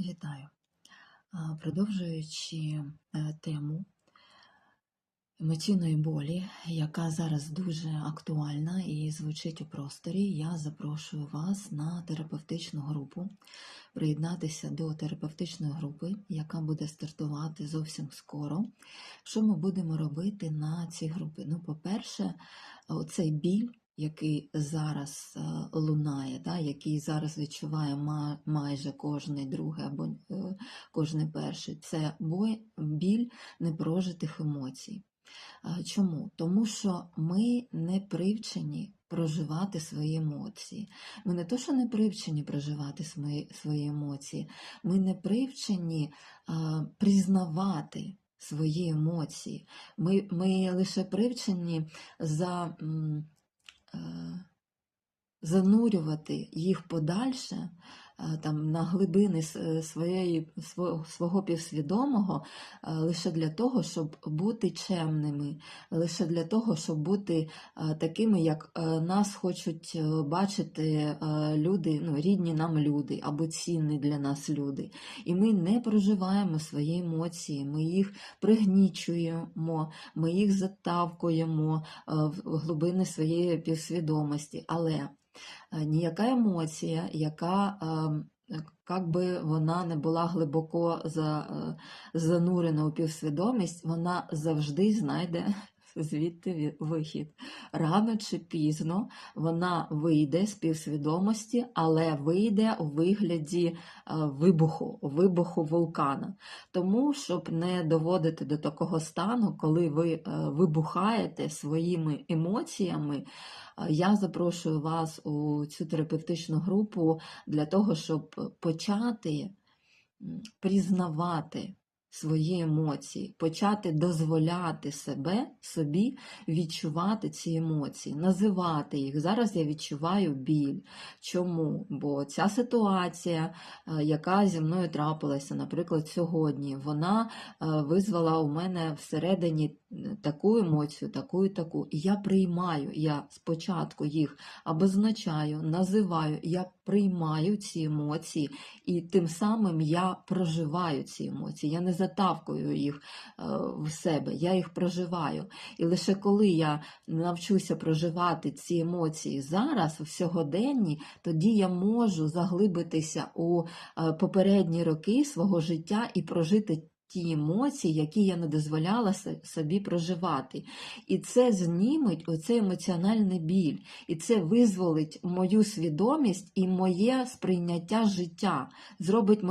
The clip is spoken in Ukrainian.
Вітаю. Продовжуючи е, тему емоційної болі, яка зараз дуже актуальна і звучить у просторі, я запрошую вас на терапевтичну групу, приєднатися до терапевтичної групи, яка буде стартувати зовсім скоро. Що ми будемо робити на цій групі? Ну, по-перше, оцей біль, який зараз е, лунає, да, який зараз відчуває майже кожний другий або е, кожний перший, це біль непрожитих емоцій. Чому? Тому що ми не привчені проживати свої емоції. Ми не то, що не привчені проживати свої, свої емоції, ми не привчені а, признавати свої емоції. Ми, ми лише привчені за. м, е, занурювати їх подальше е, там, на глибини е, своєї, свого, півсвідомого е, лише для того, щоб бути чемними, лише для того, щоб бути е, такими, як е, нас хочуть е, бачити е, люди, ну, рідні нам люди або цінні для нас люди. І ми не проживаємо свої емоції, ми їх пригнічуємо, ми їх затавкуємо е, в глибини своєї півсвідомості. Але е, ніяка емоція, яка е, як би вона не була глибоко е, занурена у півсвідомість, вона завжди знайде звідти вихід. Рано чи пізно вона вийде з півсвідомості, але вийде у вигляді е, вибуху, вибуху вулкана. Тому, щоб не доводити до такого стану, коли ви е, вибухаєте своїми емоціями, е, я запрошую вас у цю терапевтичну групу для того, щоб почати признавати свої емоції, почати дозволяти себе собі відчувати ці емоції, називати їх. Зараз я відчуваю біль. Чому? Бо ця ситуація, е, яка зі мною трапилася, наприклад, сьогодні, вона е, визвала у мене всередині таку емоцію, таку таку. І я приймаю, я спочатку їх обозначаю, називаю, я приймаю ці емоції, і тим самим я проживаю ці емоції. Я не затавкую їх е, в себе, я їх проживаю. І лише коли я навчуся проживати ці емоції зараз, в сьогоденні, тоді я можу заглибитися у е, попередні роки свого життя і прожити. Ті емоції, які я не дозволяла собі проживати. І це зніметь оцей емоціональний біль, і це визволить мою свідомість і моє сприйняття життя, зробить